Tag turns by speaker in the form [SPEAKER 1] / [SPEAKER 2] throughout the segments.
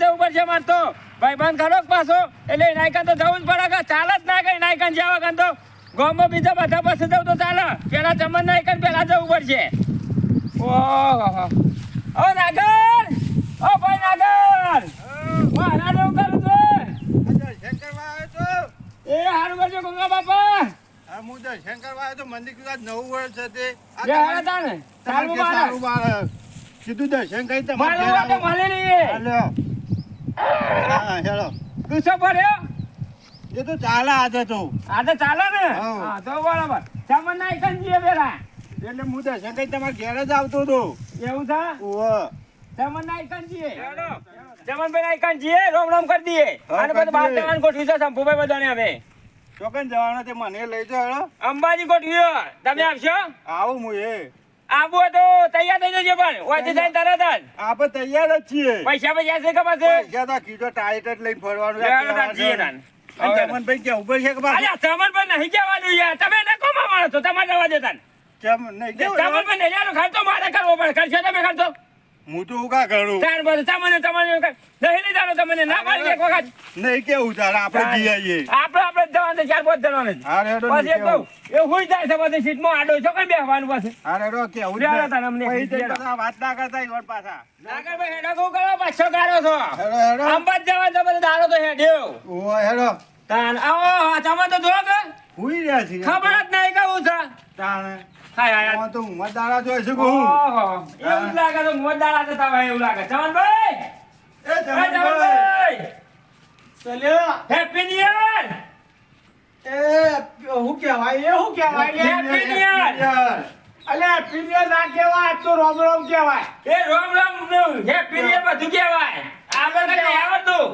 [SPEAKER 1] જવું પડશે માર તો. ભાઈબંધ ખરો પાછો? એટલે નાયકા તો જવું જ પડે કે ચાલે જ ના કઈ નાયકા જવા કાન તો. ગામમાં બીજા બધા પાસે જવું તો ચાલે. પેલા ચમન નાયકા પેલા જવું પડશે ઓહો ઓ નાગર! ઓ ભાઈ નાગર! કરું છું.
[SPEAKER 2] આવ્યો તો
[SPEAKER 1] એ હારું કરજો ગંગા બાપા.
[SPEAKER 2] હું તો શંકરવા આવ્યો તો મંદિર આજ નવું વર્ષ છે તે
[SPEAKER 1] સારું
[SPEAKER 2] બાળક. કીધું દર્શન કઈ તમારે.
[SPEAKER 1] મળે નહીં.
[SPEAKER 2] હા, હેલો.
[SPEAKER 1] ગુસ્સો પડ્યો
[SPEAKER 2] એ તો ચાલે આજે તો.
[SPEAKER 1] આજે ચાલે ને?
[SPEAKER 2] હા.
[SPEAKER 1] તો બરાબર. સામાન ના કાન જીએ પેલા.
[SPEAKER 2] એટલે હું દર્શન કઈ તમારે ઘેર જ આવતો હતો.
[SPEAKER 1] એવું છે?
[SPEAKER 2] ઓહ.
[SPEAKER 1] ચમન ના આઈકન છીએ ચમન ભાઈ આઈકન જીએ રોમ રોમ કરી દઈએ.
[SPEAKER 2] હા,
[SPEAKER 1] અને બધું બાર
[SPEAKER 2] દઈએ.
[SPEAKER 1] જવાનું ગોઠવી છે શંભુભાઈ બધાને અમે
[SPEAKER 2] ચોકન જવાનો તે મને લઈ જાઓ હેલો.
[SPEAKER 1] અંબાજી ગોઠવ્યો. તમે આવશો?
[SPEAKER 2] આવું હું એ.
[SPEAKER 1] હોય તો તૈયાર થઈ જજો પણ. ઓછી થઈને તરત જ
[SPEAKER 2] આપણે તૈયાર જ છીએ.
[SPEAKER 1] પૈસા પૈસા છે કે પાસે
[SPEAKER 2] પૈસા તો કીધો ટાઈટ જ લઈને ફરવાનું છે.
[SPEAKER 1] જીએ તાન.
[SPEAKER 2] ચમનભાઈ કે છે?
[SPEAKER 1] ચમનભાઈ નહીં કહેવાનું યાર. તમે એને કોમાં માણો છો તમારે જવા દેતા
[SPEAKER 2] નહીં?
[SPEAKER 1] ચમનભાઈ નહીં જાણો ખર્ચો મારે કરવો પડે. ખર્ચો તમે ખર્ચો
[SPEAKER 2] હું તો કા કરું
[SPEAKER 1] તાર બધું તમને તમને નહીં લઈ જાણો તમને ના પાડી એક વખત
[SPEAKER 2] નહીં કેવું તારે આપણે જઈ આવીએ
[SPEAKER 1] આપણે આપણે જવાનું ચાર પાંચ જવાનું છે.
[SPEAKER 2] હા
[SPEAKER 1] પછી કહું, એ હુઈ જાય છે બધી સીટમાં આડો છો કઈ બેસવાનું પાસે
[SPEAKER 2] હા રેડો કેવું જ
[SPEAKER 1] રેડો
[SPEAKER 2] નહીં.
[SPEAKER 1] અમને.
[SPEAKER 2] પછી
[SPEAKER 1] રેડો.
[SPEAKER 2] પાછા વાત ના કરતા ઈ વળ પાછા.
[SPEAKER 1] નાગરભાઈ હેડો કહું કરો? પાછો ગાળો છો.
[SPEAKER 2] હેડો હેડો.
[SPEAKER 1] અંબાજ જવા તો બધો દાડો તો હેડ્યો.
[SPEAKER 2] ઓય હેડો.
[SPEAKER 1] તાન આવો તમે તો જો કે.
[SPEAKER 2] હુઈ રહ્યા છે
[SPEAKER 1] ખબર જ નહીં કેવું છે.
[SPEAKER 2] તાણે.
[SPEAKER 1] હાય હાય
[SPEAKER 2] તો જોઈ શકું
[SPEAKER 1] ઓહો. તો મોજ દાડા જતા હોય એવું લાગે. ચમનભાઈ
[SPEAKER 2] એ
[SPEAKER 1] એ
[SPEAKER 2] Chamanbhai
[SPEAKER 1] Chamanbhai happy new year
[SPEAKER 3] હું કહેવાય? એ હું કહેવાય?
[SPEAKER 1] Happy New Year.
[SPEAKER 3] અલ્યા પ્રિમિયર ના કહેવાય તો રોમ રોમ કહેવાય.
[SPEAKER 1] એ રોમ રોમ હેપી ન્યુ યર બધું કહેવાય. આપણે કઈ આવડતું?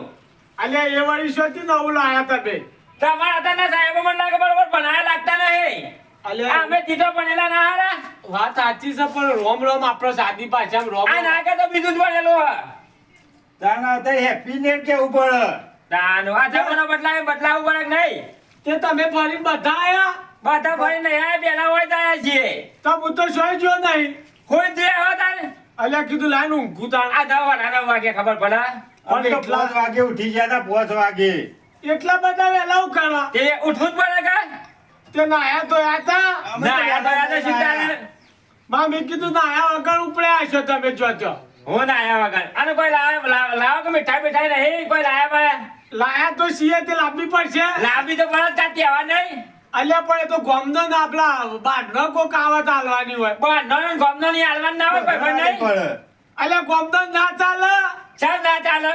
[SPEAKER 3] અલ્યા એ વળી શોથી નવું લાયા તમે
[SPEAKER 1] તમારા અત્યારના સાહેબ મને લાગે બરોબર ભણાયા લાગતા નહીં. અલે.
[SPEAKER 3] અલ્યા
[SPEAKER 1] અમે તીધો બનેલા ના હારા.
[SPEAKER 3] વાત સાચી છે પણ રોમ રોમ આપણો સાદી પાછા રોમ
[SPEAKER 1] આ. નાકે તો બીજું જ ભણેલું
[SPEAKER 2] તાના તો હેપી નેટ કેવું પડે?
[SPEAKER 1] તાનો આ જમાનો બદલાય બદલાવું પડે નહીં?
[SPEAKER 3] તે તમે ફરી બધા આયા?
[SPEAKER 1] બધા ફરી નહીં આયા પેલા હોય જાય છીએ.
[SPEAKER 3] તો હું તો સોય જો નહીં.
[SPEAKER 1] કોઈ જે હો તારે.
[SPEAKER 3] અલ્યા કીધું લાઈન ઊંઘું તાણ
[SPEAKER 1] આ દવા ના વાગે ખબર પડે?
[SPEAKER 2] પણ તો
[SPEAKER 3] એટલા-
[SPEAKER 2] પાંચ વાગે ઉઠી ગયા હતા પોચ વાગે.
[SPEAKER 3] એટલા બધા વેલા કરવા
[SPEAKER 1] તે ઉઠવું જ પડે કે?
[SPEAKER 3] તે નાયા તો આતા તા.
[SPEAKER 2] અમે
[SPEAKER 1] ના
[SPEAKER 2] તો
[SPEAKER 1] આતા તો
[SPEAKER 3] માં મેં કીધું નાયા વગર ઉપડે આશો તમે જોજો
[SPEAKER 1] હું ના આયા વગર? અને કોઈ લાવ લાવ- કે મીઠાઈ મીઠાઈ નહીં? કોઈ લાયા બાયા
[SPEAKER 3] લાયા તો સીએ તે લાવવી પડશે.
[SPEAKER 1] લાવી તો પડે જ આવા નહીં.
[SPEAKER 3] અલ્યા પણ એ તો ગોમનો ના આપલા બાઢનો કોક આવત હાલવાની હોય.
[SPEAKER 1] પણ નોન ગોમનો ની હાલવાનું ના હોય કોઈ પણ નહીં?
[SPEAKER 2] પડે.
[SPEAKER 3] અલ્યા ગોમનો ના ચાલે.
[SPEAKER 1] ચાલ ના ચાલે.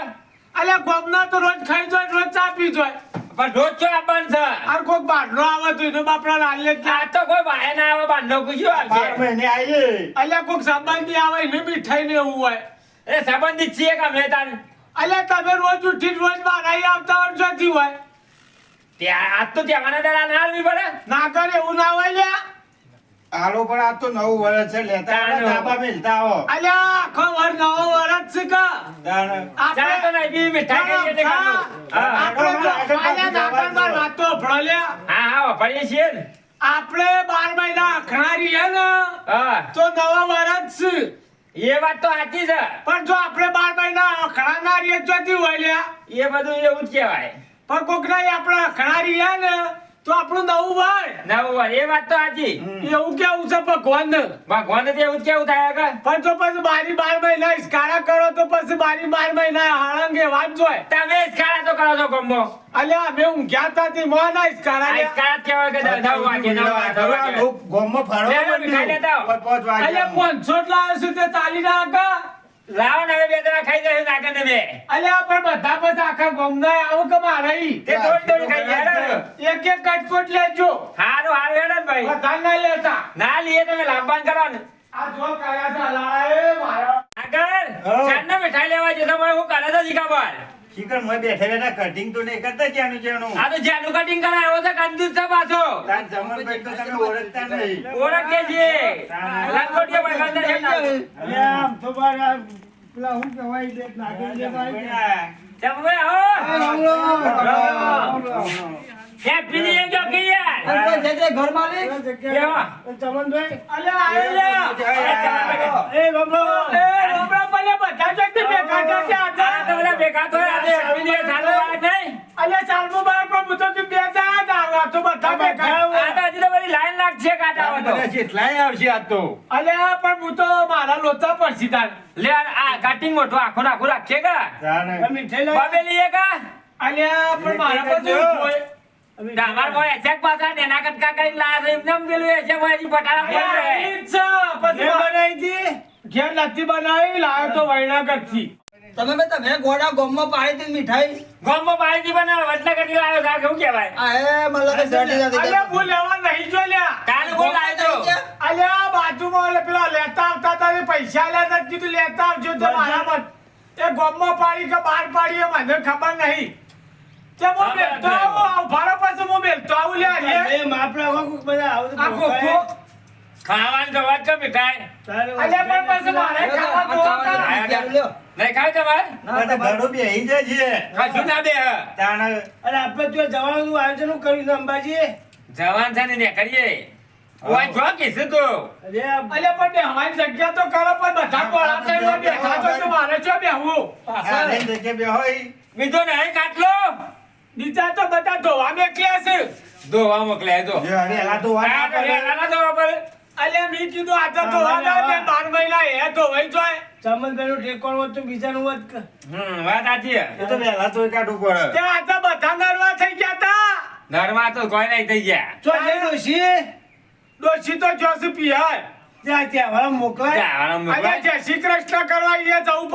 [SPEAKER 3] અલ્યા ગોમનો તો રોજ ખાઈ જોય રોજ ચા પી જોય.
[SPEAKER 1] પણ રોજ છો આપવાનું છે.
[SPEAKER 3] আর કોક બાઢનો આવે તો એનો બાપડા લાલે
[SPEAKER 1] આ તો કોઈ બાય ના આવે બાંધો કુછું
[SPEAKER 2] બાર
[SPEAKER 1] આવશે?
[SPEAKER 2] મહિને આવીએ
[SPEAKER 3] અલ્યા કોક સંબંધી આવે એને મીઠાઈ ને એવું હોય.
[SPEAKER 1] એ સંબંધી છીએ કે અમે તાન?
[SPEAKER 3] અલ્યા તમે રોજ ઉઠી રોજ બારાઈ આવતા વર્ષોથી હોય?
[SPEAKER 1] ત્યાં આજ તો ત્યાં દાડા ના પડે.
[SPEAKER 3] ના કરે એવું ના હોય લ્યા.
[SPEAKER 2] આલો પણ આ તો નવું વર્ષ છે લેતા આવો. ધાબા મેલતા આવો.
[SPEAKER 3] અલ્યા આખો વર નવો વર્ષ છે કા.
[SPEAKER 1] ચાલો તો નહીં બી મીઠાઈ ખાઈએ. હા
[SPEAKER 3] આપણે તો અલ્યા નાગરમાં વાતો ભળો લ્યા
[SPEAKER 1] હા હા વાપરીએ છીએ ને.
[SPEAKER 3] આપણે બાર મહિના અખણારી હે ને
[SPEAKER 1] હા.
[SPEAKER 3] તો નવા વર્ષ છે.
[SPEAKER 1] એ વાત તો સાચી છે.
[SPEAKER 3] પણ જો આપણે બાર મહિના અખણાનારી જોતી હોય લ્યા
[SPEAKER 1] એ બધું એવું જ કહેવાય.
[SPEAKER 3] પણ કોક ના આપણે અખણારી હે ને તો આપણું નવું વાર
[SPEAKER 1] નવું વાર એ વાત તો સાચી.
[SPEAKER 3] એવું કેવું છે ભગવાન
[SPEAKER 1] ભગવાન તો એવું કેવું થાય કે
[SPEAKER 3] પણ તો પછી બારી બાર મહિના ઇસ્કારા કરો તો પછી બારી બાર મહિના હાળંગે વાત જોય
[SPEAKER 1] તમે જ તો કરો છો ગમો
[SPEAKER 3] અલ્યા અમે ઊંઘ્યા તા તે મોના ઇસ્કારા
[SPEAKER 1] આ
[SPEAKER 3] લ્યા.
[SPEAKER 1] કાત કહેવાય કે નવ વાગે નવ વાગે નવ વાગે.
[SPEAKER 2] લોકો ગામમાં ફરવા
[SPEAKER 1] લે, લે, મીઠાઈ લેતા આવો.
[SPEAKER 2] વાગે
[SPEAKER 3] અલ્યા પાંચસો જ લાવ્યો છું તે ચાલી ના
[SPEAKER 1] લાવો ખાઈ જાય નાકે ને બે
[SPEAKER 3] અલ્યા પણ બધા પછી આખા ગોમના આવું કે મારે? ઈ.
[SPEAKER 1] તે થોડી થોડી ખાઈ જાય
[SPEAKER 3] એક એક કટકોટ લેજો.
[SPEAKER 1] હારું હારું હેડો ભાઈ.
[SPEAKER 3] બધા ના લેતા.
[SPEAKER 1] ના લીએ તમે લાંબાન કરો ને
[SPEAKER 3] આ જો કાયા છે લાળા એ મારો.
[SPEAKER 1] આગળ
[SPEAKER 2] હા.
[SPEAKER 1] મીઠાઈ લેવા જતો પણ હું કરે તો જીકા બાર
[SPEAKER 2] શિખર મોય બેઠે બેઠા કટિંગ તો નહીં કરતા જ્યાંનું જ્યાંનું.
[SPEAKER 1] આ તો જ્યાંનું કટિંગ કરાયો છે કંજૂસ છે પાછો.
[SPEAKER 2] તાર બેઠ તો તમે ઓળખતા નહીં.
[SPEAKER 1] ઓળખે છે લંગોટીઓ પણ ખાતા છે. ને.
[SPEAKER 3] અલ્યા આમ તો મારા પેલા હું કહેવાય બે નાગર જેવા
[SPEAKER 1] ચાલ ભાઈ હો. હેપી ન્યુ યર જોકી યાર કેવા?
[SPEAKER 3] ચમનભાઈ અલ્યા આયો લ્યા
[SPEAKER 1] અરે ચાલ ભાઈ.
[SPEAKER 3] એ બાબા એ બાબા અલ્યા બધા ચોકથી ભેગા થયા છે.
[SPEAKER 1] આ તો બધા ભેગા આજે અરવિંદ એ સાલું નહીં.
[SPEAKER 3] અલ્યા ચાલુ બાર પણ હું તો તું બે દાડા જ આવ્યો. આ તો બધા ભેગા
[SPEAKER 1] આ તો હજી તો બધી લાઈન લાગશે કાંટા
[SPEAKER 2] આ
[SPEAKER 1] હોય તો.
[SPEAKER 2] બધા કેટલાય આવશે આજ તો
[SPEAKER 3] અલ્યા પણ હું તો મારા લોચા પડશે તાર
[SPEAKER 1] લે આ આ કાટિંગ મોટું આખું ને આખું કા
[SPEAKER 2] તાણે.
[SPEAKER 1] બાબેલી એ કા
[SPEAKER 3] અલ્યા પણ મારા પર
[SPEAKER 2] જો.
[SPEAKER 1] તમાર કોઈ એચેક પાછા ને એના કરતા કઈ એમ પેલું એચેક હોય હજી પટારા
[SPEAKER 3] અલ્યા,
[SPEAKER 1] ફોડી રહે.
[SPEAKER 3] ઈ જ છે. પછી ઘેર નથી બનાવી લાવ્યો તો વૈનાગઢથી.
[SPEAKER 4] તમે બે તમે ગોડા ગોમમાં પાડી હતી મીઠાઈ
[SPEAKER 1] ગોમમાં માં પાડી વડનગરથી લાવ્યો છે, આ કેવું કહેવાય
[SPEAKER 4] આ મને જાતી
[SPEAKER 3] લેવા નહીં જો લ્યા
[SPEAKER 1] કોણ લાવ્યો તો?
[SPEAKER 3] અલ્યા બાજુમાં પેલા લેતા આવતા હતા પૈસા આલ્યા કીધું લેતા આવજો તો મારા મત એ ગોમમાં પાડી કે બહાર પાડી એ મને ખબર નહીં. તે હું બેલતો આવું આવું ભાડો પછી બેલતો આવું લ્યા લે. આ ખોખો.
[SPEAKER 1] ખાવાની તો કે મીઠાઈ
[SPEAKER 3] અલ્યા પણ પછી મારે ખાવા તો હતા.
[SPEAKER 1] આયા તા.
[SPEAKER 4] લ્યો.
[SPEAKER 1] નહીં ખાવ તમારે
[SPEAKER 4] ના,
[SPEAKER 2] બધા
[SPEAKER 4] તમારે-
[SPEAKER 2] ઘડો જાય છે
[SPEAKER 1] કશું ના બે
[SPEAKER 2] તાણે
[SPEAKER 5] અને આપણે ત્યાં જવાનું આયોજન કર્યું અંબાજી
[SPEAKER 1] જવાન છે ને ને કરીએ. ઓય જો કીધું તું?
[SPEAKER 3] અલે પણ બેહવાની જગ્યા તો કરો પણ બધા ગોળા થઈને બેઠા છો તો મારે શું બેહવું
[SPEAKER 2] આ લઈને જગ્યા બેહો ઈ.
[SPEAKER 1] બીજો નહીં કાટલો?
[SPEAKER 3] બીજા તો બધા ધોવા મેક્યા છે.
[SPEAKER 1] દોવા મોકલ્યા
[SPEAKER 2] તો.
[SPEAKER 1] તો
[SPEAKER 2] આપણે-
[SPEAKER 1] હેરાના દોવા પર
[SPEAKER 3] અલ્યા મેં કીધું આ તો ધોવા ના બે બાર મહિના એ ધોવાઈ જાય.
[SPEAKER 5] ચમનભાઈનું ઠેકોણ હોત તો બીજાનું હોત.
[SPEAKER 1] હમ વાત સાચી
[SPEAKER 2] એ તો વહેલા તોય કાઢવું પડે.
[SPEAKER 3] ત્યાં આ તો બધા નરવા થઈ ગયા તા.
[SPEAKER 1] નરવા તો કોઈ નહીં થઈ ગયા.
[SPEAKER 5] ચો જઈ ડોશી
[SPEAKER 3] તો જોશું પિયાર
[SPEAKER 5] ત્યાં ત્યાં વાળા મોકલાય.
[SPEAKER 1] મોકલાય.
[SPEAKER 3] જય શ્રી કૃષ્ણ કરવા અહીંયા જવું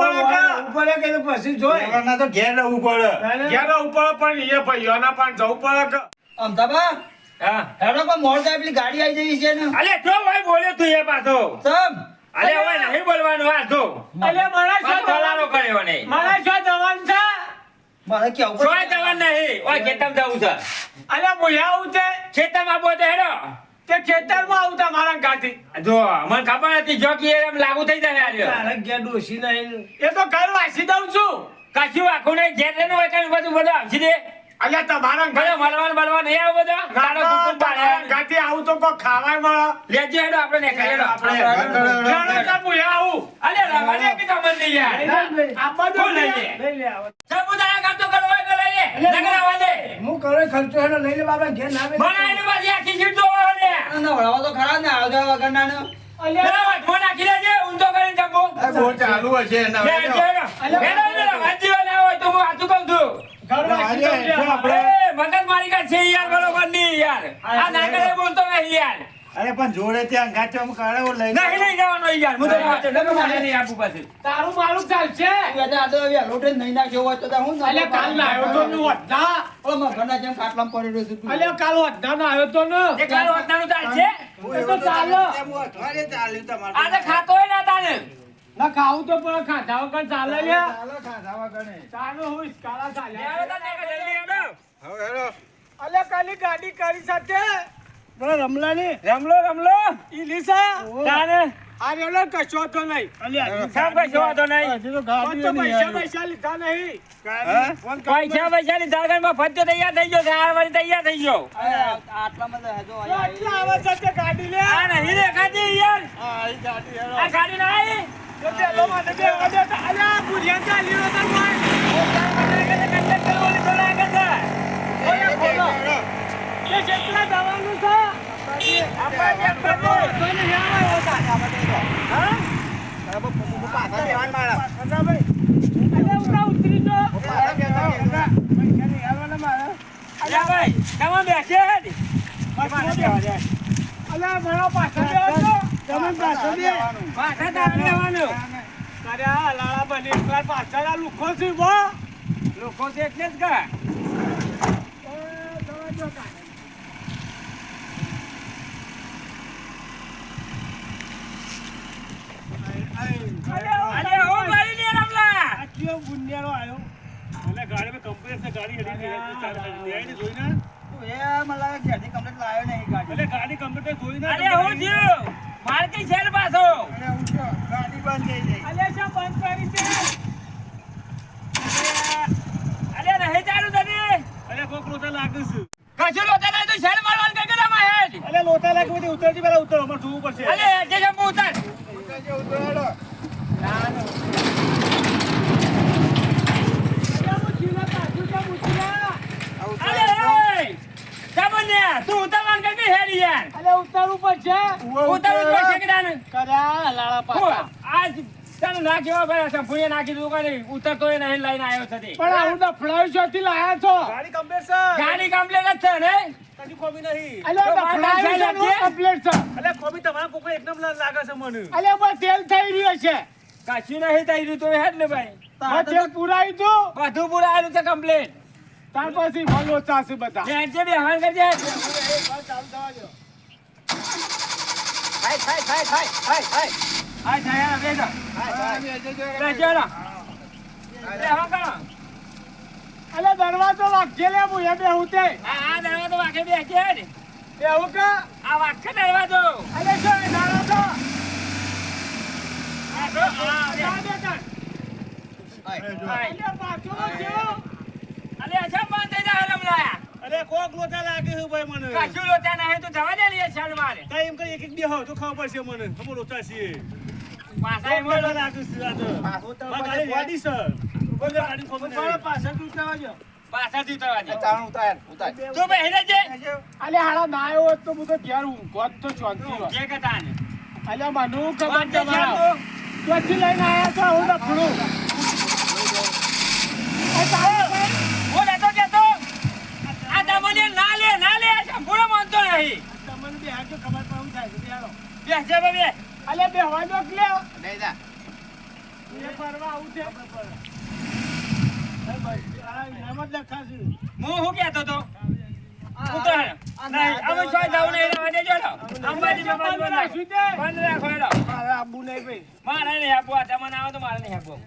[SPEAKER 3] પડે કે?
[SPEAKER 5] કે પછી જોય.
[SPEAKER 2] વહેલાના તો ઘેર રહેવું પડે.
[SPEAKER 3] ઘેર ઉપર પણ એ ભાઈઓના પણ જવું પડે કે?
[SPEAKER 4] અમદાબા
[SPEAKER 1] હા.
[SPEAKER 4] હેડો કોઈ મોડ થાય પેલી ગાડી આવી જઈ છે ને.
[SPEAKER 1] અલે જો ભાઈ બોલ્યો તું એ પાછો.
[SPEAKER 4] સમ
[SPEAKER 1] અલે ઓય નહીં બોલવાનું આ જો.
[SPEAKER 3] અલ્યા મારા
[SPEAKER 1] કર્યો નહીં.
[SPEAKER 3] મારા શું જવાનું છે?
[SPEAKER 4] મારે કેવું
[SPEAKER 1] કોઈ જવાન નહીં. ઓય ખેતમ જવું છે.
[SPEAKER 3] અલ્યા મુયા આવું છે?
[SPEAKER 1] ખેતમ આપો તો હેડો.
[SPEAKER 3] તે ખેતરમાં આવું મારા ગાથી
[SPEAKER 1] જો મને ખબર હતી જો કે એમ લાગુ થઈ જાય આજે.
[SPEAKER 5] તારે ગયા ડોસી નહીં
[SPEAKER 3] એ તો ઘર વાસી દઉં છું.
[SPEAKER 1] કાશી વાખું નહીં ઘેર રેનું હોય કઈ બધું બધું આવશે દે.
[SPEAKER 3] અલ્યા તમારા
[SPEAKER 1] બધો મળવાનું મળવા નહીં આવું બધા. તારો કુટુંબ
[SPEAKER 3] ગાથી આવું. તો કોઈ ખાવાય મળે.
[SPEAKER 1] લેજો હેડો આપણે ને ખાઈ હેડો
[SPEAKER 2] આપણે ઘર ઘર
[SPEAKER 3] જાણો આવું.
[SPEAKER 1] અલે રવાને કે ખબર નહીં યાર
[SPEAKER 3] આ બધું
[SPEAKER 1] લઈ લે?
[SPEAKER 3] મુયા-
[SPEAKER 5] લઈ લે? આવો.
[SPEAKER 1] સબુદારા કામ તો કરો હોય તો લઈ લે. નગર આવવા દે
[SPEAKER 5] હું કરો ખર્ચો હેડો લઈ લે બાબા ઘેર ના આવે.
[SPEAKER 1] મને એને પાછી આખી સીટ જોવા
[SPEAKER 4] નવડાવો તો ખરા ને આવજા વગરના ને
[SPEAKER 3] અલ્યા.
[SPEAKER 1] પેલા નાખી દેજે ઊંધો કરીને જમ્બો
[SPEAKER 2] બહુ ચાલુ હશે એના
[SPEAKER 1] લે
[SPEAKER 2] હવે
[SPEAKER 1] હેડો
[SPEAKER 2] તો.
[SPEAKER 1] હેડો હેડો વાંચી ના હોય તો હું સાચું કહું છું. મગજ મારી કાઢ છે યાર બરોબર નહીં યાર. આ નાગરે બોલતો નહીં યાર.
[SPEAKER 2] અરે પણ જોડે ત્યાં ગાંઠિયામાં કાળો લઈ
[SPEAKER 1] નહીં નહીં જવાનો યાર. હું તો ડગો મારે નહીં આપું પાછું.
[SPEAKER 3] તારું મારું ચાલશે
[SPEAKER 4] આ તો હવે લોટે નહીં નાખ્યો હોય તો હું
[SPEAKER 3] ના અલે કાલ ના આવ્યો તો નું વધા
[SPEAKER 4] ઓલો મગરના જેમ ખાટલામાં પડી રહ્યો છું
[SPEAKER 3] અલે કાલ વધા ના આવ્યો તો ન.
[SPEAKER 1] એ કાલ વાતનાનું ચાલશે
[SPEAKER 3] એ તો
[SPEAKER 2] તો
[SPEAKER 3] ચાલો.
[SPEAKER 2] અઠવાડિયે ચાલ્યું તમારે.
[SPEAKER 1] આ તો ખાતો હોય ના તાને.
[SPEAKER 3] ના ખાવું તો પણ ખાધા વગર ચાલે લ્યા.
[SPEAKER 2] ચાલો ખાધા વગર નહીં.
[SPEAKER 3] ચાલો હું ઇસ્કાલા
[SPEAKER 1] ચાલે
[SPEAKER 3] ચાલ્યા
[SPEAKER 1] હવે તો હેડો.
[SPEAKER 3] અલ્યા કાલી ગાડી કરી સાથે.
[SPEAKER 5] પેલા
[SPEAKER 1] રમલો રમલો.
[SPEAKER 3] ઈલીસા
[SPEAKER 1] તાને?
[SPEAKER 3] આ રેલો કશો તો નહીં.
[SPEAKER 5] અલ્યા
[SPEAKER 1] કશો વાંધો નહીં.
[SPEAKER 5] હજી તો ગાડી
[SPEAKER 3] તો
[SPEAKER 5] નહીં
[SPEAKER 3] પૈસા. પૈસા લીધા નહીં.
[SPEAKER 1] તૈયાર થઈ ગયો ચાર વાળી તૈયાર થઈ ગયો.
[SPEAKER 4] આટલામાં તો હજુ
[SPEAKER 3] આટલા આવે છે ગાડી લે.
[SPEAKER 1] આ નહીં યાર.
[SPEAKER 2] ગાડી.
[SPEAKER 1] આ ગાડી
[SPEAKER 3] તો તો અલ્યા તને કે તો નહીં હા? જેટલા લુખો છે
[SPEAKER 1] લોકો છે એટલે જ કા અલ્યા ઓ ભાઈ ને
[SPEAKER 5] કયો ગુંડિયાળો આયો?
[SPEAKER 4] તું એ મને લાગે ઘેરથી complete લાવ્યો નહીં ગાડી.
[SPEAKER 1] અરે હું થયું? મારતી છે ને પાછો?
[SPEAKER 2] અરે ઊંચો. ગાડી બંધ થઈ ગઈ.
[SPEAKER 3] અલ્યા શા બંધ કરી છે?
[SPEAKER 1] ચાલુ તને કશું તો શેર મારવાનું કઈ કદમ હેડ અરે એજે જમ્બુ ઉતાર
[SPEAKER 2] ઉતરજો, ઉતરો, હેડો.
[SPEAKER 1] અરે ઓય! ચામુંડિયા, તું ઉતાવળ કર કે હેરી યાર
[SPEAKER 3] અલે ઉતારવું પડશે?
[SPEAKER 1] ઉતાવળ પડશે કે દાન
[SPEAKER 3] કર્યા લાળા પાછા
[SPEAKER 1] આજ તને ના કેવા ભાઈ શંભુએ નાખી દીધું કાંઈ ઉતરતો એ નહીં લઈને આવ્યો છે તે.
[SPEAKER 3] પણ આવું દફડાયું થી લાયા છો.
[SPEAKER 4] ગાડી કમ્પ્લીટ છે.
[SPEAKER 1] ગાડી કમ્પ્લેટ જ છે ને?
[SPEAKER 4] કદી નહીં.
[SPEAKER 3] અલે
[SPEAKER 1] તો
[SPEAKER 3] કમ્પ્લીટ છે?
[SPEAKER 4] અલે તમારા લાગે છે મને.
[SPEAKER 3] અલે તેલ થઈ રહ્યો છે
[SPEAKER 1] કશું નહીં થઈ રહ્યું તો હેડ ને ભાઈ.
[SPEAKER 3] તેલ પુરાયું તું?
[SPEAKER 1] બધું પૂરું આવ્યું છે કમ્પ્લેટ
[SPEAKER 3] ત્યાર પછી ભલ ઓછા બધા.
[SPEAKER 1] જે કરજે.
[SPEAKER 2] હાય હાય હાય હાય હાય હાય
[SPEAKER 1] હા જાય બે જા બે ચાલો બે હવા કરો
[SPEAKER 3] અલે દરવાજો વાગે લે હું એ બેહું તે
[SPEAKER 1] આ દરવાજો વાગે બે કે હેડ
[SPEAKER 3] બેહું કે
[SPEAKER 1] આ વાગે દરવાજો
[SPEAKER 3] અલે જો છો
[SPEAKER 1] આ જો, આ બે.
[SPEAKER 3] દે કાન.
[SPEAKER 1] હાય.
[SPEAKER 3] અલે પાછો જો
[SPEAKER 1] અલે અચ્છા બંધ થઈ જા રમલાયા
[SPEAKER 4] અરે કોક લોચા લાગે છે ભાઈ મને.
[SPEAKER 1] કશું લોચા નહીં તો જવા દે લે ચાલ મારે.
[SPEAKER 4] તઈ એમ કરી એક એક બે હો તો ખબર પડશે મને. હમો લોચા છીએ.
[SPEAKER 1] પાછા એમ
[SPEAKER 4] લાગે છે આ તો. મારી ગાડી રેડી છે. કોઈ ગાડી ખોમી નહીં.
[SPEAKER 1] પાછાથી ઉતરવા દે.
[SPEAKER 2] ચાલ ઉતાર ઉતાર.
[SPEAKER 1] તું હેરે જે
[SPEAKER 3] અલે હાડા ના આવ્યો હોત તો હું તો ઘેર ઊંઘોત તો શાંતિ હોત.
[SPEAKER 1] જે કહેતા ને.
[SPEAKER 3] અલે મને ખબર
[SPEAKER 1] બંધ
[SPEAKER 3] મારા
[SPEAKER 1] તું.
[SPEAKER 3] ચોથી લઈને આયા છો હું ડફડું એ તારે કઈ?
[SPEAKER 1] હું લેતો કેતો આ તમને ના લે ના લે આ સંપૂર્ણ માનતો નહીં.
[SPEAKER 5] તમને બે હાથ ખબર પડે થાય બે હાલો.
[SPEAKER 1] બેસ જા બે.
[SPEAKER 3] અલે બેહવા દો લે.
[SPEAKER 2] નહીં જા.
[SPEAKER 3] એ ફરવા આવું છે.
[SPEAKER 5] એ ભાઈ, આ એમ જ લખાશે.
[SPEAKER 1] હું હું કહેતો તો.
[SPEAKER 5] મારે નહીં
[SPEAKER 1] આપવું આ તમને આવો તો મારે નહીં આપવું.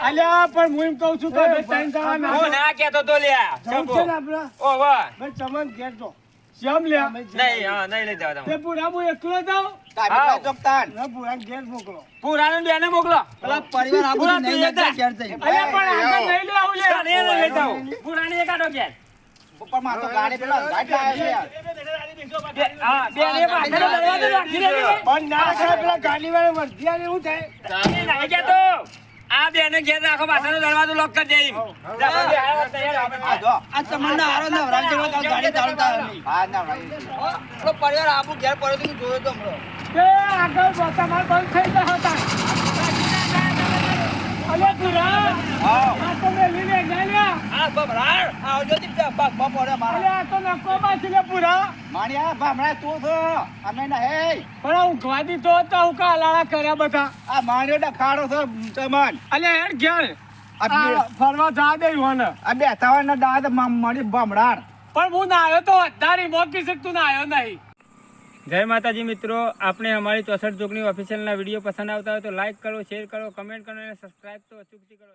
[SPEAKER 3] અલ્યા પણ હું એમ કહું છું કે બે ત્રણ જણા
[SPEAKER 1] ના કહેતો તો લે
[SPEAKER 5] છે ને આપણે?
[SPEAKER 1] ઓ
[SPEAKER 5] ભાઈ, તમને ઘેર જો.
[SPEAKER 3] શ્યામ લ્યા.
[SPEAKER 1] નહીં હા નહીં લઈ જવા તમે
[SPEAKER 3] પૂરા હું એકલો જાઉં.
[SPEAKER 2] તારી ચોકતાન
[SPEAKER 5] ના, ભુવાને ઘેર મોકલો.
[SPEAKER 1] પુરાનું બેને મોકલો
[SPEAKER 6] પેલા પરિવાર આ બધું નહીં
[SPEAKER 1] લેતા.
[SPEAKER 6] ઘેર જઈ.
[SPEAKER 3] અલ્યા પણ આગળ નહીં લે આવું લે
[SPEAKER 1] તારે એને લઈ જાવ પુરાની એકાદો ઘેર
[SPEAKER 2] ઉપરમાં તો ગાડી પેલા ગાડી છે
[SPEAKER 1] આ બેને ઘેર રાખો પાછળનો દરવાજો લોક કરી દે.
[SPEAKER 2] આ
[SPEAKER 6] તમને ગાડી ચાલતા
[SPEAKER 2] હા ના
[SPEAKER 6] પરિવાર આપું ઘેર પડ્યો તો જોયો તો હમણાં.
[SPEAKER 3] તે આગળ તમારે બંધ થઈ ગયા હતા. અલ્યા પૂરા આ તો મેલી લે ના
[SPEAKER 6] આ બબરાડ, આવજો તી.
[SPEAKER 3] આ તો નકો માં લે પૂરા.
[SPEAKER 2] માણ્યા ભામણા તું તો અમે ના હે.
[SPEAKER 3] પણ હું ગવા તો હતો હું કા લાળા કર્યા બધા?
[SPEAKER 2] આ માણ્યો ડખાડો છો તમન.
[SPEAKER 3] અલ્યા હેડ ઘેર. ફરવા જા દે મને
[SPEAKER 2] આ બેઠા હોય ને દાદ મળી ભમડાડ
[SPEAKER 3] પણ હું ના આવ્યો તો વધારે મોકી શકતું ના આવ્યો નહીં?
[SPEAKER 1] જય માતાજી મિત્રો આપણે અમારી ચોસઠ ચોકની ઓફિશિયલના વીડિયો પસંદ આવતા હોય તો લાઇક કરો શેર કરો કમેન્ટ કરો અને સબસ્ક્રાઈબ તો અચૂકથી કરો.